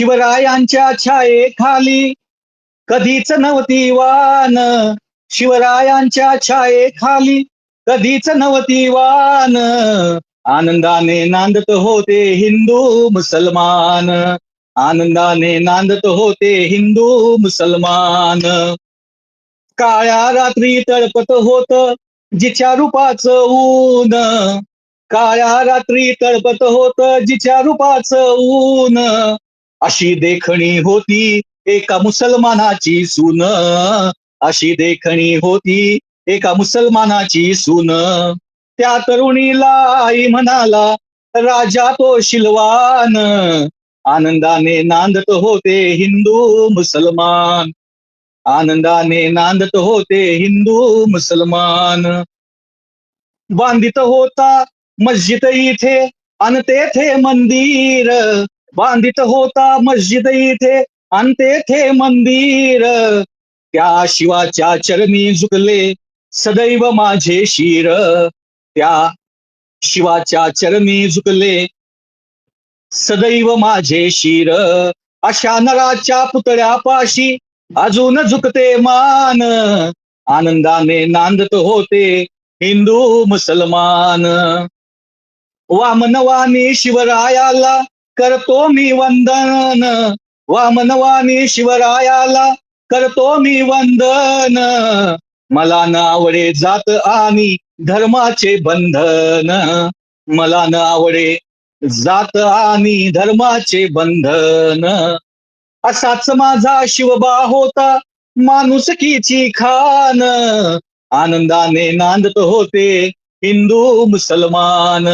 शिवरायांच्या छायेखाली कधीच नव्हती वान. शिवरायांच्या छायेखाली कधीच नव्हती वान. आनंदाने नांदत होते हिंदू मुसलमान. आनंदाने नांदत होते हिंदू मुसलमान. काळ्या रात्री तळपत होत जिच्या रूपाचं ऊन. काळ्या रात्री तळपत होत जिच्या रूपाचं ऊन. अशी देखणी होती एका मुसलमानाची सून. अशी देखणी होती एका मुसलमानाची सून. त्या तरुणीला आई म्हणाला राजा तो शिलवान. आनंदाने नांदत होते हिंदू मुसलमान. आनंदाने नांदत होते हिंदू मुसलमान. बांधित होता मस्जिद इथे आणि तेथे मंदिर. बांधित होता मस्जिद इथे अन तेथे मंदिर. त्या शिवाच्या चरणी झुकले सदैव माझे शिर. त्या शिवाच्या चरणी झुकले सदैव माझे शिर. अशा नराच्या पुतळ्यापाशी अजून झुकते मान. आनंदाने नांदत होते हिंदू मुसलमान. वामनवानी शिवरायाला करतो मी वंदन. वामनवानी शिवरायाला करतो मी वंदन. मला न आवडे जात आणि धर्माचे बंधन. मला न आवडे जात आणि धर्माचे बंधन. असाच माझा शिवबा होता माणुसकीची खान. आनंदाने नांदत होते हिंदू मुसलमान.